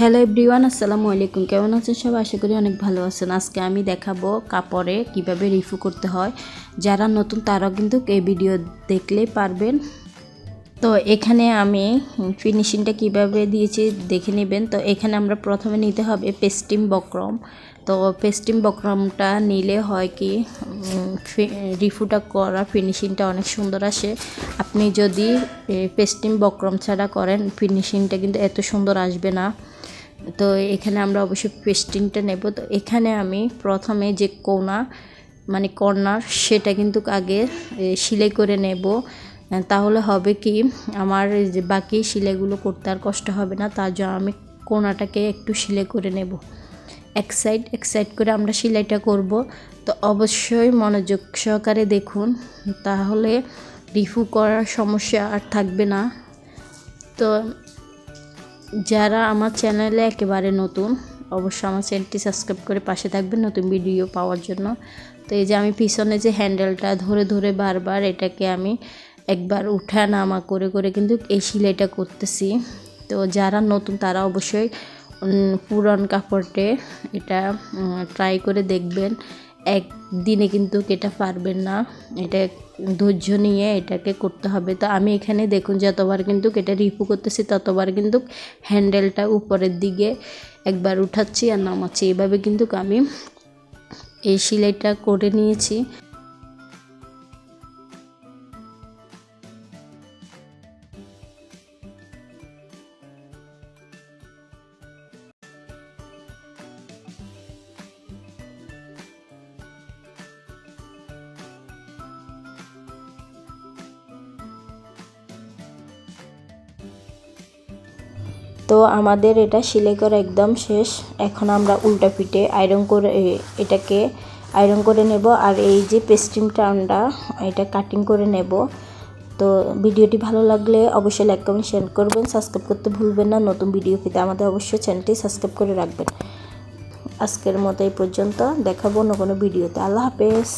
Hello everyone, আসসালামু আলাইকুম। কেমন আছেন সব আশা করি অনেক ভালো আছেন। আজকে আমি দেখাবো কাপড়ে কীভাবে রিফু করতে হয়। যারা নতুন, তারাও কিন্তু এই ভিডিও দেখলেই পারবেন। তো এখানে আমি ফিনিশিংটা কীভাবে দিয়েছি দেখে নেবেন। তো এখানে আমরা প্রথমে নিতে হবে পেস্টিম বক্রম। তো পেস্টিম বক্রমটা নিলে হয় কি রিফুটা করা ফিনিশিংটা অনেক সুন্দর আসে। আপনি যদি পেস্টিম বক্রম ছাড়া করেন, ফিনিশিংটা কিন্তু এত সুন্দর আসবে না। তো এখানে আমরা অবশ্যই পেস্টিংটা নেব। তো এখানে আমি প্রথমে যে কোনা মানে কর্নার, সেটা কিন্তু আগে সেলাই করে নেব। তাহলে হবে কি, আমার যে বাকি সেলাইগুলো করতে আর কষ্ট হবে না, তার জন্য আমি কোনাটাকে একটু সেলাই করে নেব। এক সাইড এক সাইড করে আমরা সেলাইটা করব। তো অবশ্যই মনোযোগ সহকারে দেখুন, তাহলে রিফু করার সমস্যা আর থাকবে না। তো যারা আমার চ্যানেলে একেবারে নতুন, অবশ্যই আমার চ্যানেলটি সাবস্ক্রাইব করে পাশে থাকবেন নতুন ভিডিও পাওয়ার জন্য। তো এই যে আমি পিছনে যে হ্যান্ডেলটা ধরে ধরে বারবার এটাকে আমি একবার উঠা নামা করে করে কিন্তু এই সেলাইটা করতেছি। তো যারা নতুন তারা অবশ্যই পুরান কাপড়ে এটা ট্রাই করে দেখবেন। একদিনে কিন্তু এটা পারবেন না। এটা ধৈর্য নিয়ে এটাকে করতে হবে। তো আমি এখানে দেখুন, যতবার কিন্তু এটা রিপু করতেছি, ততবার কিন্তু হ্যান্ডেলটা উপরের দিকে একবার উঠাচ্ছি আর নামাচ্ছি। এভাবে কিন্তু আমি এই সেলাইটা করে নিয়েছি। তো আমাদের এটা সেলাই করা একদম শেষ। এখন আমরা উল্টা পিঠে আয়রন করে এটাকে আয়রন করে নেব। আর এই যে পেস্টিংটা আমরা এটা কাটিং করে নেব। তো ভিডিওটি ভালো লাগলে অবশ্যই লাইক কমেন্ট শেয়ার করবেন। সাবস্ক্রাইব করতে ভুলবেন না। নতুন ভিডিও পেতে আমাদের অবশ্যই চ্যানেলটি সাবস্ক্রাইব করে রাখবেন। আজকের মতো এই পর্যন্ত। দেখাবো অন্য কোনো ভিডিওতে আল্লাহ হাফেজ।